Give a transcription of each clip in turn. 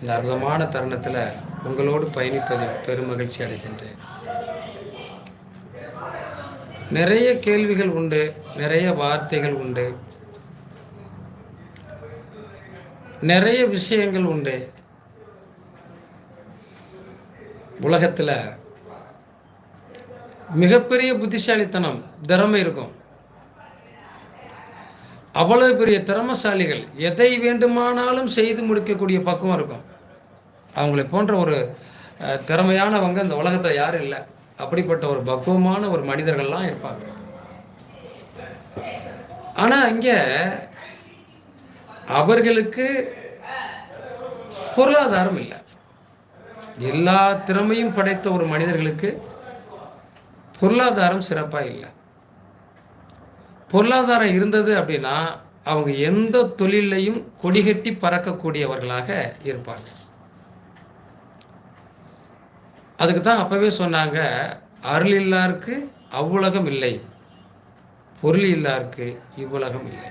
இந்த அற்புதமான தருணத்தில் உங்களோடு பயணிப்பதில் பெருமகிழ்ச்சி அடைகின்றேன். நிறைய கேள்விகள் உண்டு நிறைய வார்த்தைகள் உண்டு நிறைய விஷயங்கள் உண்டு. உலகத்தில் மிகப்பெரிய புத்திசாலித்தனம் திறமை இருக்கும். அவ்வளவு பெரிய திறமசாலிகள் எதை வேண்டுமானாலும் செய்து முடிக்கக்கூடிய பக்குவம் இருக்கும். அவங்களை போன்ற ஒரு திறமையானவங்க இந்த உலகத்தில் யாரும் இல்லை. அப்படிப்பட்ட ஒரு பக்குவமான ஒரு மனிதர்கள்லாம் இருப்பாங்க. ஆனால் இங்கே அவர்களுக்கு பொருளாதாரம் இல்லை. எல்லா திறமையும் படைத்த ஒரு மனிதர்களுக்கு பொருளாதாரம் சிறப்பாக இல்லை. பொருளாதாரம் இருந்தது அப்படின்னா அவங்க எந்த தொழிலையும் கொடிகட்டி பறக்கக்கூடியவர்களாக இருப்பாங்க. அதுக்கு தான் அப்போவே சொன்னாங்க அருள் இல்லாருக்கு அவ்வுலகம் இல்லை. பொருள் இல்லாருக்கு இவ்வுலகம் இல்லை.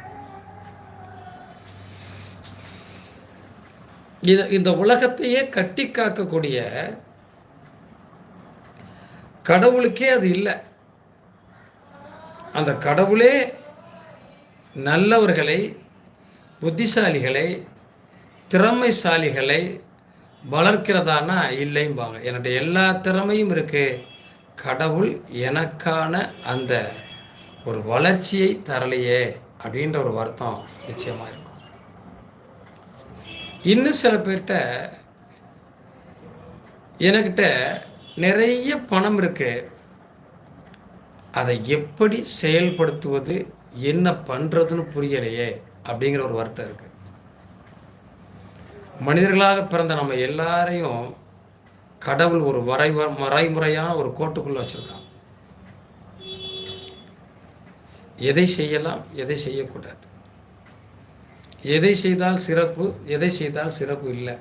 இது இந்த உலகத்தையே கட்டி காக்கக்கூடிய கடவுளுக்கே அது இல்லை. அந்த கடவுளே நல்லவர்களை புத்திசாலிகளை திறமைசாலிகளை வளர்க்கிறதானா? இல்லைம்பாங்க. என்னுடைய எல்லா திறமையும் இருக்கு. கடவுள் எனக்கான அந்த ஒரு வளர்ச்சியை தரலையே அப்படின்ற ஒரு வருத்தம் நிச்சயமாக இருக்கும். இன்னும் சில பேர்கிட்ட என்கிட்ட நிறைய பணம் இருக்கு. அதை எப்படி செயல்படுத்துவது என்ன பண்ணுறதுன்னு புரியலையே அப்படிங்கிற ஒரு வருத்தம் இருக்குது மனிதர்களாக பிறந்த நம்ம எல்லாரையும் கடவுள் ஒரு வரை வரைமுறையான ஒரு கோட்டுக்குள்ள வச்சிருக்கான். எதை செய்யலாம் எதை செய்யக்கூடாது. எதை செய்தால் சிறப்பு எதை செய்தால் சிறப்பு இல்லை.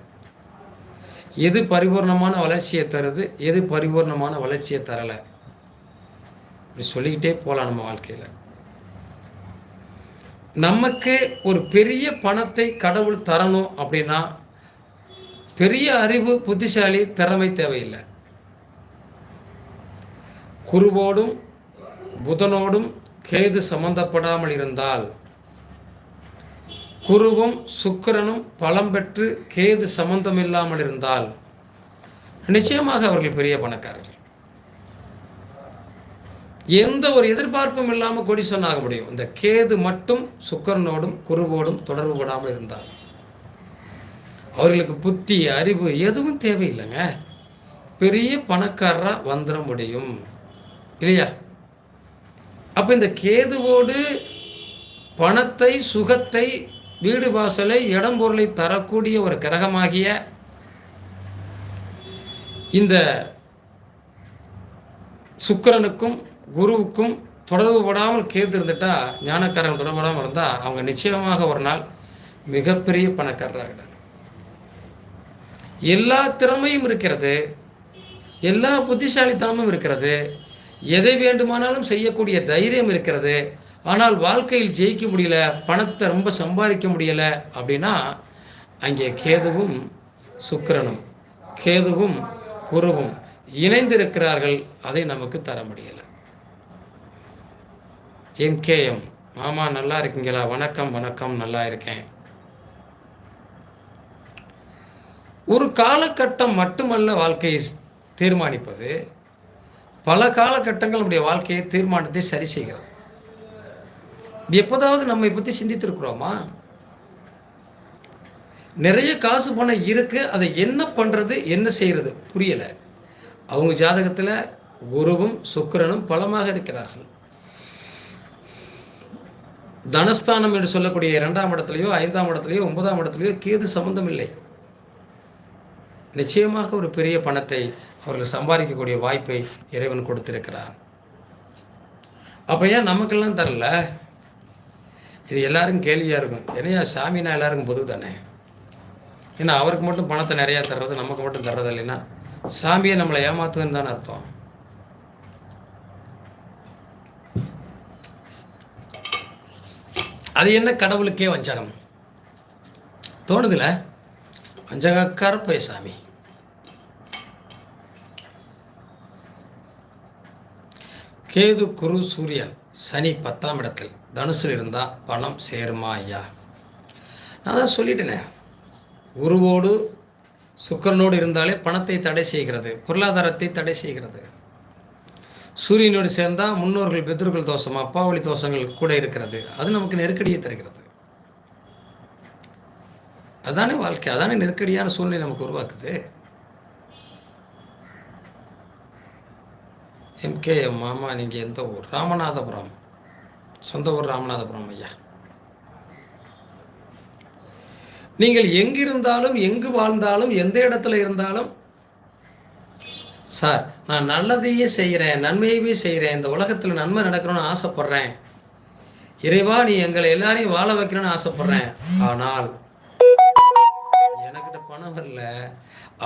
எது பரிபூர்ணமான வளர்ச்சியை தருது எது பரிபூர்ணமான வளர்ச்சியை தரலை. இப்படி சொல்லிக்கிட்டே போகலாம் நம்ம வாழ்க்கையில். நமக்கு ஒரு பெரிய பணத்தை கடவுள் தரணும் அப்படின்னா பெரிய அறிவு புத்திசாலி திறமை தேவையில்லை. குருவோடும் புதனோடும் கேது சம்பந்தப்படாமல் இருந்தால் குருவும் சுக்கிரனும் பலம் பெற்று கேது சம்பந்தம் இல்லாமல் இருந்தால் நிச்சயமாக அவர்கள் பெரிய பணக்காரர்கள். எந்த ஒரு எதிர்பார்ப்பும் இல்லாமல் கொடி ஆக முடியும். இந்த கேது மட்டும் சுக்கரனோடும் குருவோடும் தொடர்பு படாமல் இருந்தால். அவர்களுக்கு புத்தி அறிவு எதுவும் தேவையில்லைங்க. பெரிய பணக்காரராக வந்துட முடியும். இல்லையா? அப்போ இந்த கேதுவோடு பணத்தை சுகத்தை வீடு வாசலை இடம் பொருளை தரக்கூடிய ஒரு கிரகமாகிய இந்த சுக்கிரனுக்கும் குருவுக்கும் தொடர்பு படாமல் கேது இருந்துட்டா ஞானக்காரன் தொடர்பு படாமல் இருந்தால் அவங்க நிச்சயமாக ஒரு நாள் மிகப்பெரிய பணக்காரராகிறார் எல்லா திறமையும் இருக்கிறது எல்லா புத்திசாலித்தனமும் இருக்கிறது எதை வேண்டுமானாலும் செய்யக்கூடிய தைரியம் இருக்கிறது ஆனால் வாழ்க்கையில் ஜெயிக்க முடியல பணத்தை ரொம்ப சம்பாதிக்க முடியல அப்படின்னா அங்கே கேதுவும் சுக்கரனும் கேதுவும் குருவும் இணைந்திருக்கிறார்கள் அதை நமக்கு தர முடியல. எம்கேஎம் மாமா நல்லா இருக்கீங்களா? வணக்கம் வணக்கம் நல்லா இருக்கேன். ஒரு காலகட்டம் மட்டுமல்ல வாழ்க்கையை தீர்மானிப்பது பல காலகட்டங்கள் நம்முடைய வாழ்க்கையை தீர்மானத்தை சரி செய்கிறது. எப்போதாவது நம்மை பற்றி சிந்தித்திருக்கிறோமா? நிறைய காசு பணம் இருக்குது அதை என்ன பண்ணுறது என்ன செய்கிறது புரியலை. அவங்க ஜாதகத்தில் குருவும் சுக்கரனும் பலமாக இருக்கிறார்கள். தனஸ்தானம் என்று சொல்லக்கூடிய இரண்டாம் இடத்துலையோ ஐந்தாம் இடத்துலையோ ஒன்பதாம் இடத்துலையோ கேது சம்பந்தம் இல்லை. நிச்சயமாக ஒரு பெரிய பணத்தை அவர்கள் சம்பாதிக்கக்கூடிய வாய்ப்பை இறைவன் கொடுத்திருக்கிறார். அப்போ ஏன் நமக்கெல்லாம் தரல? இது எல்லாரும் கேள்வியாக இருக்கும். ஏன்னா சாமினா எல்லாருக்கும் பொது தானே? ஏன்னா அவருக்கு மட்டும் பணத்தை நிறையா தர்றது நமக்கு மட்டும் தர்றது இல்லைன்னா சாமியை நம்மளை ஏமாத்துதுன்னு தானே அர்த்தம். அது என்ன கடவுளுக்கே வஞ்சகம்? தோணுதுல? வஞ்சகக்கார போய் சாமி கேது குரு சூரியன் சனி பத்தாம் இடத்தில். தனுசில் இருந்தால் பணம் சேருமா ஐயா? நான் தான் சொல்லிட்டேனே. குருவோடு சுக்கரனோடு இருந்தாலே பணத்தை தடை செய்கிறது பொருளாதாரத்தை தடை செய்கிறது. சூரியனோடு சேர்ந்தால் முன்னோர்கள் பித்ருக்கள் தோஷம் அப்பாவளி தோஷங்கள் கூட இருக்கிறது. அது நமக்கு நெருக்கடியை தருகிறது. அதானே வாழ்க்கை அதானே நெருக்கடியான சூழ்நிலை நமக்கு உருவாக்குது. எம்கே மாமா நீங்கள் எந்த ஊர்? ராமநாதபுரம். சொந்த ஊர் ராமநாதபுரம் ஐயா. நீங்கள் எங்கிருந்தாலும் எங்கு வாழ்ந்தாலும் எந்த இடத்துல இருந்தாலும் சார் நான் நல்லதையே செய்கிறேன் நன்மையவே செய்கிறேன் இந்த உலகத்தில் நன்மை நடக்கணும்னு ஆசைப்பட்றேன். இறைவா நீ எங்களை எல்லாரையும் வாழ வைக்கணும்னு ஆசைப்பட்றேன். ஆனால் பணம்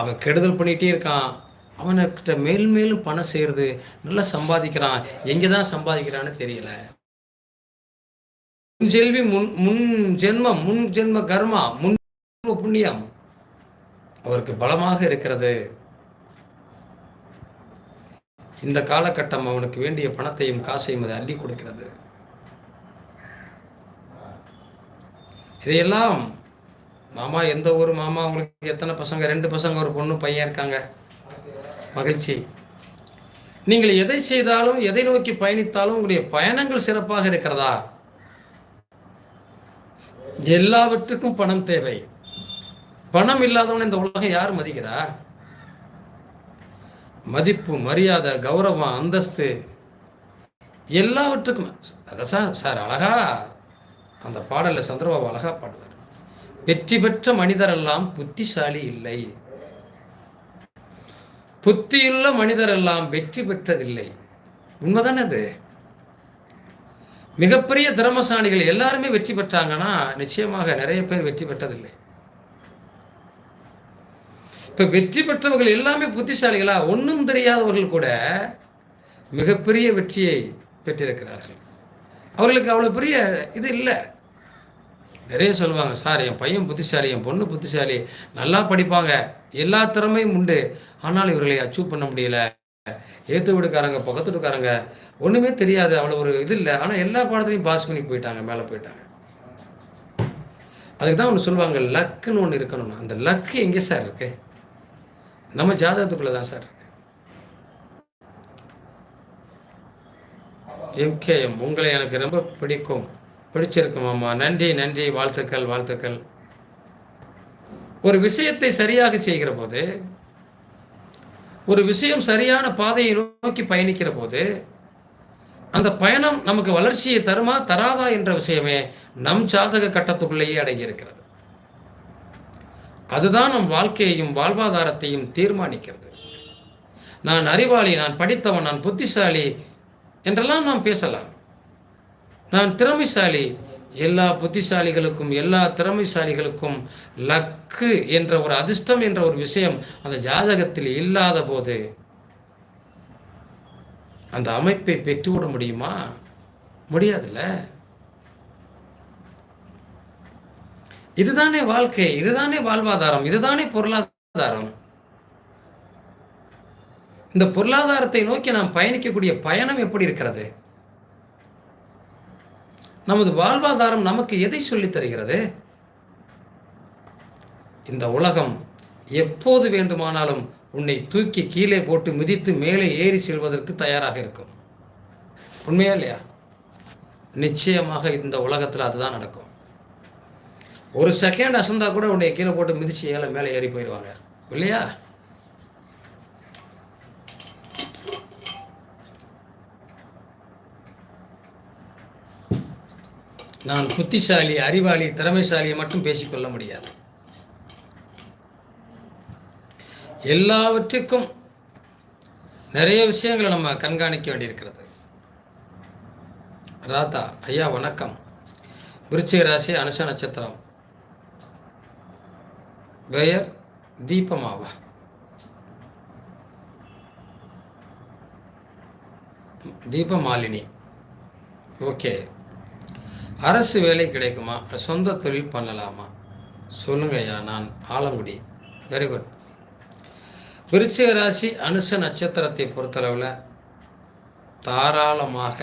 அவன் கெடுதல் பண்ணிகிட்டே இருக்கான். அவன்கிட்ட மேல் மேலும் பணம் சேருது. நல்லா சம்பாதிக்கிறான். எங்கே தான் சம்பாதிக்கிறான்னு தெரியல. முன் செல்வி முன் முன் ஜென்மம் முன் ஜென்ம கர்மா முன் புண்ணியம். அவருக்கு பலமாக இருக்கிறது. இந்த காலகட்டம் அவனுக்கு வேண்டிய பணத்தையும் காசையும் அதை அள்ளி கொடுக்கிறது. இதையெல்லாம் மாமா எந்த ஊர் மாமா? உங்களுக்கு எத்தனை பசங்க? ரெண்டு பசங்க ஒரு பொண்ணு பையன் இருக்காங்க. மகிழ்ச்சி. நீங்கள் எதை செய்தாலும் எதை நோக்கி பயணித்தாலும் உங்களுடைய பயணங்கள் சிறப்பாக இருக்கிறதா? எல்லாவற்றுக்கும் பணம் தேவை. பணம் இல்லாதவன் இந்த உலகம் யார் மதிக்கிறா? மதிப்பு மரியாதை கௌரவம் அந்தஸ்து எல்லாவற்றுக்கும். அதான் சார் அழகா அந்த பாடலில் சந்திரபாபு அழகா பாடுவார். வெற்றி பெற்ற மனிதரெல்லாம் புத்திசாலி இல்லை. புத்தியுள்ள மனிதரெல்லாம் வெற்றி பெற்றதில்லை. உண்மைதானே அது? மிகப்பெரிய திறமசாலிகள் எல்லாருமே வெற்றி பெற்றாங்கன்னா நிச்சயமாக நிறைய பேர் வெற்றி பெற்றதில்லை. இப்போ வெற்றி பெற்றவர்கள் எல்லாமே புத்திசாலிகளா? ஒன்றும் தெரியாதவர்கள் கூட மிகப்பெரிய வெற்றியை பெற்றிருக்கிறார்கள். அவர்களுக்கு அவ்வளோ பெரிய இது இல்லை. நிறைய சொல்லுவாங்க சார் என் பையன் புத்திசாலி என் பொண்ணு புத்திசாலி நல்லா படிப்பாங்க எல்லா திறமையும் உண்டு. ஆனால் இவர்களை அச்சீவ் பண்ண முடியல. ஏற்று வீடுக்காரங்க பக்கத்து வீடுக்காரங்க ஒன்றுமே தெரியாது அவ்வளோ ஒரு இது இல்லை. ஆனால் எல்லா பாடத்துலையும் பாஸ் பண்ணி போயிட்டாங்க மேலே போயிட்டாங்க. அதுக்கு தான் ஒன்று சொல்லுவாங்க லக்குன்னு ஒன்று இருக்கணும்னு அந்த லக்கு எங்கே சார் இருக்குது நம்ம ஜாதகத்துக்குள்ளே தான் சார் எம்கேஎம் உங்களை எனக்கு ரொம்ப பிடிக்கும். பிடிச்சிருக்கும் அம்மா நன்றி நன்றி. வாழ்த்துக்கள் வாழ்த்துக்கள். ஒரு விஷயத்தை சரியாக செய்கிற போது ஒரு விஷயம் சரியான பாதையை நோக்கி பயணிக்கிற போது அந்த பயணம் நமக்கு வளர்ச்சியை தருமா தராதா என்ற விஷயமே நம் ஜாதக கட்டத்துக்குள்ளேயே அடங்கியிருக்கிறது. அதுதான் நம் வாழ்க்கையையும் வாழ்வாதாரத்தையும் தீர்மானிக்கிறது. நான் அறிவாளி நான் படித்தவன் நான் புத்திசாலி என்றெல்லாம் நாம் பேசலாம். நான் திறமைசாலி. எல்லா புத்திசாலிகளுக்கும் எல்லா திறமைசாலிகளுக்கும் லக்கு என்ற ஒரு அதிர்ஷ்டம் என்ற ஒரு விஷயம் அந்த ஜாதகத்தில் இல்லாத போது அந்த அமைப்பை பெற்றுவிட முடியுமா? முடியாதுல்ல. இதுதானே வாழ்க்கை இதுதானே வாழ்வாதாரம் இதுதானே பொருளாதாரம். இந்த பொருளாதாரத்தை நோக்கி நாம் பயணிக்கக்கூடிய பயணம் எப்படி இருக்கிறது? நமது வாழ்வாதாரம் நமக்கு எதை சொல்லித் தருகிறது? இந்த உலகம் எப்போது வேண்டுமானாலும் உன்னை தூக்கி கீழே போட்டு மிதித்து மேலே ஏறி செல்வதற்கு தயாராக இருக்கும். உண்மையா இல்லையா? நிச்சயமாக இந்த உலகத்தில் அதுதான் நடக்கும். ஒரு செகண்ட் அசந்தா கூட உன்னை கீழே போட்டு மிதிச்சு ஏழை மேலே ஏறி போயிடுவாங்க. இல்லையா? நான் புத்திசாலி அறிவாளி திறமைசாலியை மட்டும் பேசிக்கொள்ள முடியாது. எல்லாவற்றுக்கும் நிறைய விஷயங்களை நம்ம கண்காணிக்க வேண்டியிருக்கிறது. ராதா ஐயா வணக்கம். விருச்சிக ராசி அனுஷ நட்சத்திரம். பெயர் தீபமாவா? தீபமாலினி. ஓகே. அரசு வேலை கிடைக்குமா? சொந்த தொழில் பண்ணலாமா? சொல்லுங்க ஐயா நான் ஆலங்குடி. வெரி குட் விருச்சிக ராசி அனுச நட்சத்திரத்தை பொறுத்தளவில் தாராளமாக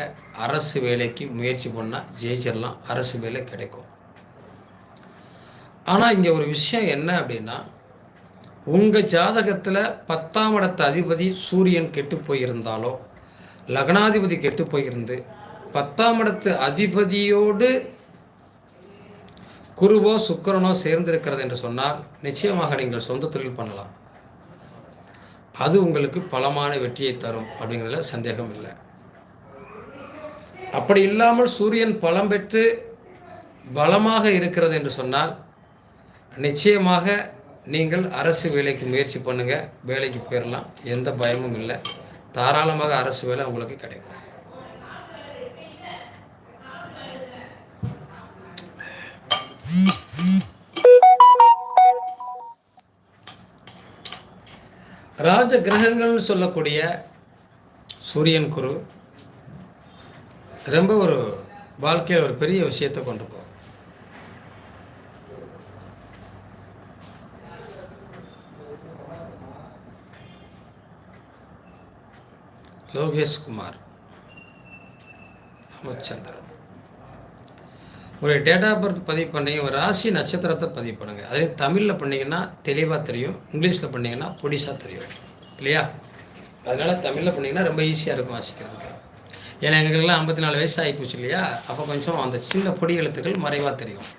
அரசு வேலைக்கு முயற்சி பண்ணால் ஜெயிச்சிடலாம். அரசு வேலை கிடைக்கும். ஆனால் இங்கே ஒரு விஷயம் என்ன அப்படின்னா உங்கள் ஜாதகத்தில் பத்தாம் இடத்த அதிபதி சூரியன் கெட்டு போயிருந்தாலோ லக்னாதிபதி கெட்டு போயிருந்து பத்தாம் இடத்து அதிபதியோடு குருவோ சுக்கரனோ சேர்ந்திருக்கிறது என்று சொன்னால் நிச்சயமாக நீங்கள் சொந்த தொழில் பண்ணலாம். அது உங்களுக்கு பலமான வெற்றியை தரும் அப்படிங்கிறதுல சந்தேகம் இல்லை. அப்படி இல்லாமல் சூரியன் பலம் பெற்று பலமாக இருக்கிறது என்று சொன்னால் நிச்சயமாக நீங்கள் அரசு வேலைக்கு முயற்சி பண்ணுங்கள் வேலைக்கு போயிடலாம் எந்த பயமும் இல்லை. தாராளமாக அரசு வேலை உங்களுக்கு கிடைக்கும். ராஜ கிரகங்கள்னு சொல்லக்கூடிய சூரியன் குரு ரொம்ப ஒரு வாழ்க்கையில் ஒரு பெரிய விஷயத்தை கொண்டு போகும். லோகேஷ் குமார் ராமச்சந்திரன். உங்களுடைய டேட் ஆஃப் பர்த் பதிவு பண்ணீங்க ஒரு ராசி நட்சத்திரத்தை பதிவு பண்ணுங்கள் அதே தமிழில் பண்ணிங்கன்னா தெளிவாக தெரியும் இங்கிலீஷில் பண்ணிங்கன்னா பொடிசாக தெரியும். இல்லையா? அதனால் தமிழில் பண்ணிங்கன்னா ரொம்ப ஈஸியாக இருக்கும் வாசிக்கிறதுக்கு. ஏன்னா எங்களுக்கெல்லாம் ஐம்பத்தி நாலு வயசு ஆகி போச்சு இல்லையா? அப்போ கொஞ்சம் அந்த சின்ன பொடி எழுத்துக்கள் மறைவாக தெரியும்.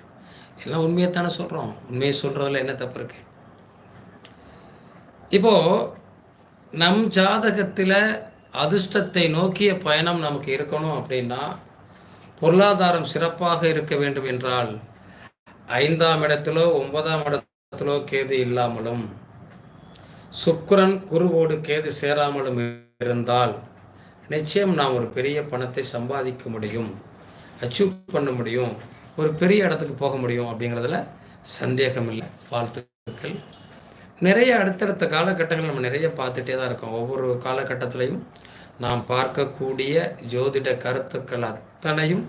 எல்லாம் உண்மையை தானே சொல்கிறோம் உண்மையை சொல்கிறதுல என்ன தப்பு இருக்குது இப்போது நம் ஜாதகத்தில் அதிர்ஷ்டத்தை நோக்கிய பயணம் நமக்கு இருக்கணும் அப்படின்னா பொருளாதாரம் சிறப்பாக இருக்க வேண்டும் என்றால் ஐந்தாம் இடத்திலோ ஒன்பதாம் இடத்திலோ கேது இல்லாமலும் சுக்கரன் குருவோடு கேது சேராமலும் இருந்தால் நிச்சயம் நாம் ஒரு பெரிய பணத்தை சம்பாதிக்க முடியும் அச்சீவ் பண்ண முடியும் ஒரு பெரிய இடத்துக்கு போக முடியும் அப்படிங்கிறதுல சந்தேகம் இல்லை வாழ்த்துக்கள். நிறைய அடுத்தடுத்த காலகட்டங்கள் நம்ம நிறைய பார்த்துட்டே தான் இருக்கோம். ஒவ்வொரு காலகட்டத்திலையும் நாம் பார்க்கக்கூடிய ஜோதிட கருத்துக்கள் அத்தனையும்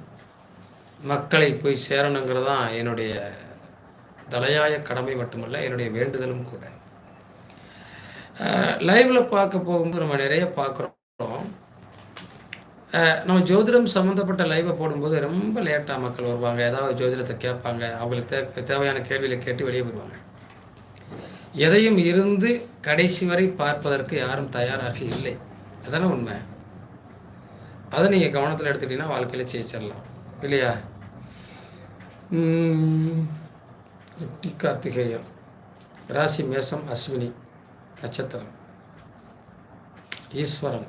மக்களை போய் சேரணுங்கிறது தான் என்னுடைய தலையாய கடமை மட்டுமல்ல என்னுடைய வேண்டுதலும் கூட. லைவில் பார்க்க போகும்போது நம்ம நிறைய பார்க்குறோம். நம்ம ஜோதிடம் சம்மந்தப்பட்ட லைவை போடும்போது ரொம்ப லேட்டாக மக்கள் வருவாங்க. ஏதாவது ஜோதிடத்தை கேட்பாங்க. அவங்களுக்கு தே தேவையான கேள்விகளை கேட்டு வெளியே வருவாங்க. எதையும் இருந்து கடைசி வரை பார்ப்பதற்கு யாரும் தயாராக இல்லை. அதானே உண்மை? அதை நீங்கள் கவனத்தில் எடுத்துக்கிட்டீங்கன்னா வாழ்க்கையில் ஜெயிச்சிடலாம் இல்லையா? குட்டி கார்த்திகேயம் ராசி மேசம் அஸ்வினி நட்சத்திரம். ஈஸ்வரன்.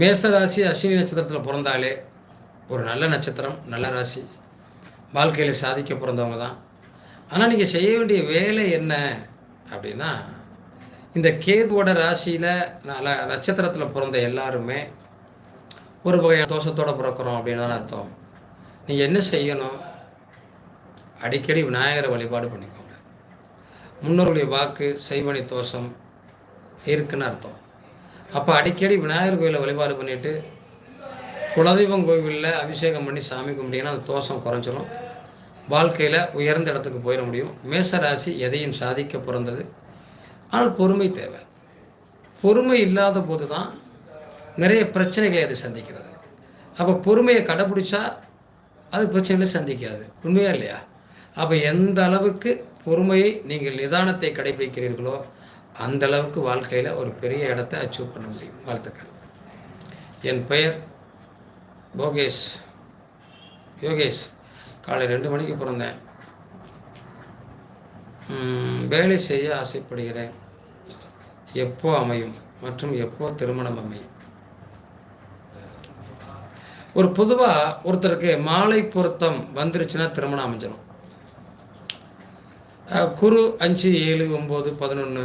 மேச ராசி அஸ்வினி நட்சத்திரத்தில் பிறந்தாலே ஒரு நல்ல நட்சத்திரம் நல்ல ராசி. வாழ்க்கையில் சாதிக்க பிறந்தவங்க தான். ஆனால் நீங்கள் செய்ய வேண்டிய வேலை என்ன அப்படின்னா இந்த கேதுவோட ராசியில் நட்சத்திரத்தில் பிறந்த எல்லாருமே ஒரு வகையான தோஷத்தோடு பிறக்கிறோம் அப்படின்னு தான் அர்த்தம். நீங்கள் என்ன செய்யணும்? அடிக்கடி விநாயகரை வழிபாடு பண்ணிக்கோங்க. முன்னோருடைய வாக்கு செய்வனி தோஷம் இருக்குன்னு அர்த்தம். அப்போ அடிக்கடி விநாயகர் கோயிலை வழிபாடு பண்ணிவிட்டு குலதெய்வம் கோவிலில் அபிஷேகம் பண்ணி சாமி கும்பிட்டிங்கன்னா அந்த தோஷம் குறைஞ்சிரும். வாழ்க்கையில் உயர்ந்த இடத்துக்கு போயிட முடியும். மேசராசி எதையும் சாதிக்க பிறந்தது. ஆனால் பொறுமை தேவை. பொறுமை இல்லாத போது தான் நிறைய பிரச்சனைகளை அது சந்திக்கிறது. அப்போ பொறுமையை கடைப்பிடிச்சா அது பிரச்சனைகளை சந்திக்காது. உண்மையா இல்லையா? அப்போ எந்த அளவுக்கு பொறுமையை நீங்கள் நிதானத்தை கடைபிடிக்கிறீர்களோ அந்த அளவுக்கு வாழ்க்கையில் ஒரு பெரிய இடத்தை அச்சீவ் பண்ண முடியும். வாழ்த்துக்கள். என் பெயர் போகேஷ். யோகேஷ் காலை ரெண்டு மணிக்கு பிறந்தேன். வேலை செய்ய ஆசைப்படுகிறேன். எப்போ அமையும் மற்றும் எப்போ திருமணம் அமையும்? ஒரு பொதுவாக ஒருத்தருக்கு மாலை பொருத்தம் வந்துருச்சுன்னா திருமணம் அமைஞ்சிடும் குரு அஞ்சு ஏழு ஒம்பது பதினொன்று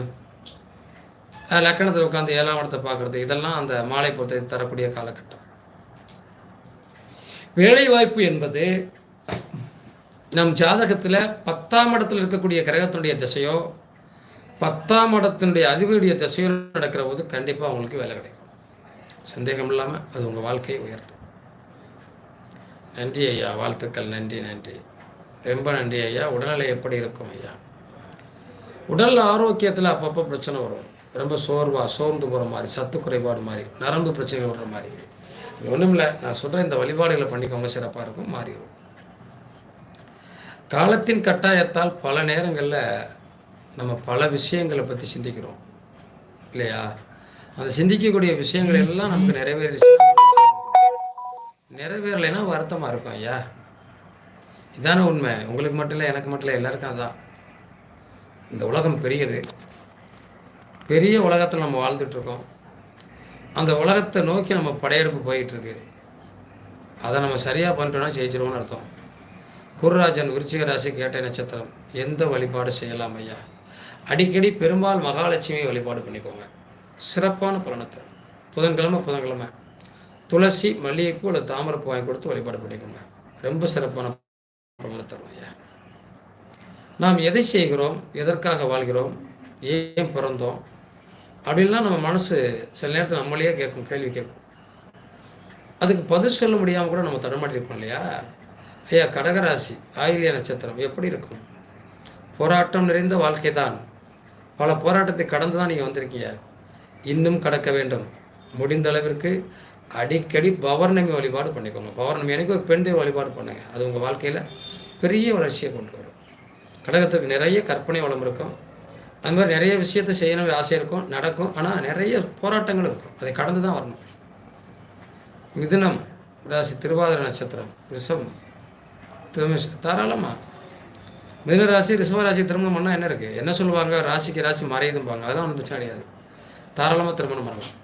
லக்கணத்தில் உட்காந்து ஏழாம் இடத்தை பார்க்குறது இதெல்லாம் அந்த மாலை பொருத்தத்தை தரக்கூடிய காலகட்டம். வேலைவாய்ப்பு என்பது நம் ஜாதகத்தில் பத்தாம் இடத்தில் இருக்கக்கூடிய கிரகத்தினுடைய திசையோ பத்தாம் இடத்தினுடைய அதிபதியுடைய திசையோ நடக்கிற போது கண்டிப்பாக உங்களுக்கு வேலை கிடைக்கும். சந்தேகம் இல்லாமல் அது உங்கள் வாழ்க்கையை உயர்த்தும். நன்றி ஐயா வாழ்த்துக்கள். நன்றி நன்றி. ரொம்ப நன்றி ஐயா. உடல்நிலை எப்படி இருக்கும் ஐயா? உடல் ஆரோக்கியத்தில் அப்பப்போ பிரச்சனை வரும். ரொம்ப சோர்வாக சோர்ந்து போகிற மாதிரி சத்து குறைபாடு மாதிரி நரம்பு பிரச்சனைகள் வர்ற மாதிரி. ஒன்றும் இல்லை நான் சொல்கிறேன் இந்த வழிபாடுகளை பண்ணிக்கோங்க. சிறப்பாக இருக்கும். மாறிடும். காலத்தின் கட்டாயத்தால் பல நேரங்களில் நம்ம பல விஷயங்களை பற்றி சிந்திக்கிறோம். இல்லையா? அந்த சிந்திக்கக்கூடிய விஷயங்கள் எல்லாம் நமக்கு நிறைவேறிச்சு நிறைவேறலைன்னா வருத்தமாக இருக்கும் ஐயா. இதானே உண்மை. உங்களுக்கு மட்டும் இல்லை எனக்கு மட்டும் இல்லை எல்லாருக்கும் அதான். இந்த உலகம் பெரியது. பெரிய உலகத்தில் நம்ம வாழ்ந்துட்டுருக்கோம் அந்த உலகத்தை நோக்கி நம்ம படையெடுப்பு போயிட்டுருக்கு அதை நம்ம சரியாக பண்ணிட்டோம்னா ஜெயிச்சிருவோம்னு அர்த்தம். குருராஜன் விருச்சிக ராசி கேட்ட நட்சத்திரம். எந்த வழிபாடு செய்யலாம் ஐயா? அடிக்கடி பெரும்பால் மகாலட்சுமி வழிபாடு பண்ணிக்கோங்க. சிறப்பான பலனை தரும் புதன்கிழமை புதன்கிழமை. துளசி மல்லிகைப்பூ அல்லது தாமரைப்பூ வாங்கி கொடுத்து வழிபாடு பண்ணிக்கோங்க. ரொம்ப சிறப்பான பலனை தரும் ஐயா. நாம் எதை செய்கிறோம்? எதற்காக வாழ்கிறோம்? ஏன் பிறந்தோம்? அப்படின்லாம் நம்ம மனசு சில நேரத்தில் நம்மளையே கேட்கும் கேள்வி கேட்கும். அதுக்கு பதில் சொல்ல முடியாமல் கூட நம்ம தடமாட்டிருக்கோம் இல்லையா? ஐயா கடகராசி ஆயிலிய நட்சத்திரம் எப்படி இருக்கும்? போராட்டம் நிறைந்த வாழ்க்கை தான். பல போராட்டத்தை கடந்து தான் நீங்கள் வந்திருக்கீங்க. இன்னும் கடக்க வேண்டும். முடிந்த அளவிற்கு அடிக்கடி பௌர்ணமி வழிபாடு பண்ணிக்கோங்க. பௌர்ணமி எனக்கு ஒரு பெண் தெய்வ வழிபாடு பண்ணுங்க. அது உங்கள் வாழ்க்கையில் பெரிய வளர்ச்சியை கொண்டு வரும். கடகத்துக்கு நிறைய கற்பனை வளம் இருக்கும். அது மாதிரி நிறைய விஷயத்தை செய்யணுங்கிற ஆசை இருக்கும் நடக்கும். ஆனால் நிறைய போராட்டங்கள் இருக்கும். அதை கடந்து தான் வரணும். மிதுனம் ராசி திருவாதிரை நட்சத்திரம் ரிஷம் திருமிஷ் தாராளமாக மிதனராசி ராசி திருமணம் பண்ணால் என்ன இருக்குது என்ன சொல்லுவாங்க? ராசிக்கு ராசி மறையுதும்பாங்க அதெல்லாம் ஒன்றும் பிரச்சனை கிடையாது. தாராளமாக திருமணம் பண்ணலாம்.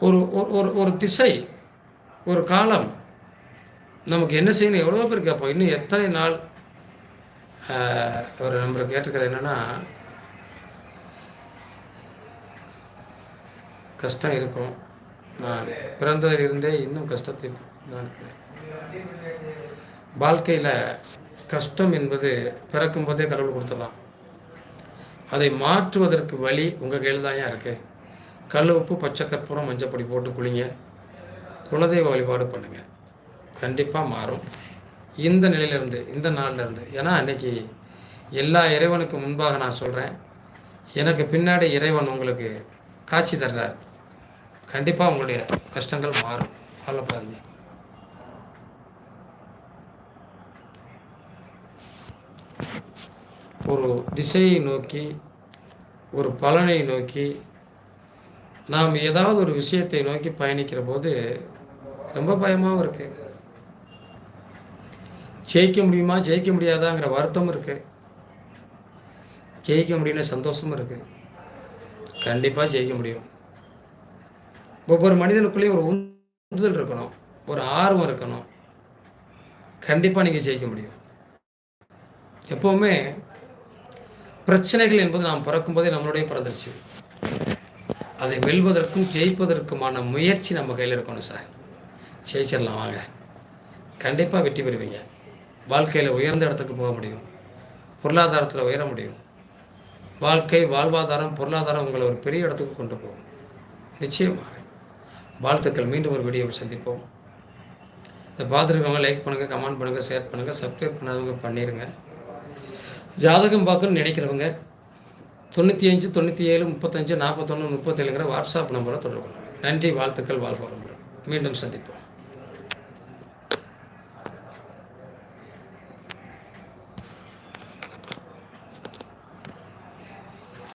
ஒரு ஒரு- ஒரு ஒரு திசை ஒரு காலம் நமக்கு என்ன செய்யணும்? எவ்வளோ பேர் கேட்போம். இன்னும் எத்தனை நாள்? ஆஹ், ஒரு நம்பர் கேட்டிருக்கிறது என்னென்னா கஷ்டம் இருக்கும். நான் பிறந்ததிலிருந்தே இன்னும் கஷ்டத்தை நினைக்கிறேன். வாழ்க்கையில் கஷ்டம் என்பது பிறக்கும் போதே கடவுள் கொடுத்துடலாம். அதை மாற்றுவதற்கு வழி உங்கள் கையில் தான் இருக்குது கல் உப்பு பச்சை கற்பூரம் மஞ்சப்பொடி போட்டு குளிங்க. குலதெய்வ வழிபாடு பண்ணுங்க. கண்டிப்பாக மாறும். இந்த நிலையிலிருந்து இந்த நாள்ல இருந்து ஏன்னா அன்னைக்கு எல்லா இறைவனுக்கு முன்பாக நான் சொல்கிறேன் எனக்கு பின்னாடி இறைவன் உங்களுக்கு காட்சி தர்றார். கண்டிப்பாக உங்களுடைய கஷ்டங்கள் மாறும். கவலைப்படாதீங்க. ஒரு திசையை நோக்கி ஒரு பலனை நோக்கி நாம் ஏதாவது ஒரு விஷயத்தை நோக்கி பயணிக்கிற போது ரொம்ப பயமாகவும் இருக்குது ஜெயிக்க முடியுமா ஜெயிக்க முடியாதாங்கிற வருத்தம் இருக்குது ஜெயிக்க முடியும்னு சந்தோஷமும் இருக்குது கண்டிப்பாக ஜெயிக்க முடியும். ஒவ்வொரு மனிதனுக்குள்ளேயும் ஒரு உந்துதல் இருக்கணும். ஒரு ஆர்வம் இருக்கணும். கண்டிப்பாக நீங்கள் ஜெயிக்க முடியும். எப்போவுமே பிரச்சனைகள் என்பது நாம் பிறக்கும்போதே நம்மளுடைய பிறந்துருச்சு. அதை வெல்வதற்கும் ஜெயிப்பதற்குமான முயற்சி நம்ம கையில் இருக்கணும் சார். ஜெயிச்சிடலாம் வாங்க. கண்டிப்பாக வெற்றி பெறுவீங்க. வாழ்க்கையில் உயர்ந்த இடத்துக்கு போக முடியும். பொருளாதாரத்தில் உயர முடியும். வாழ்க்கை வாழ்வாதாரம் பொருளாதாரம் உங்களை ஒரு பெரிய இடத்துக்கு கொண்டு போகும். நிச்சயமாக. வாழ்த்துக்கள். மீண்டும் ஒரு வீடியோவில் சந்திப்போம். இதை பார்த்துருக்கவங்க லைக் பண்ணுங்கள் கமெண்ட் பண்ணுங்கள் ஷேர் பண்ணுங்கள் சப்ஸ்கிரைப் பண்ணாதவங்க பண்ணிடுங்க ஜாதகம் பார்க்கணும்னு நினைக்கிறவங்க தொண்ணூற்றி அஞ்சு தொண்ணூற்றி ஏழு முப்பத்தஞ்சு நாற்பத்தொன்று முப்பத்தேழுங்கிற வாட்ஸ்அப் நம்பரை தொடர்பு நன்றி வாழ்த்துக்கள் வாழ்வாரம் மீண்டும் சந்திப்போம்.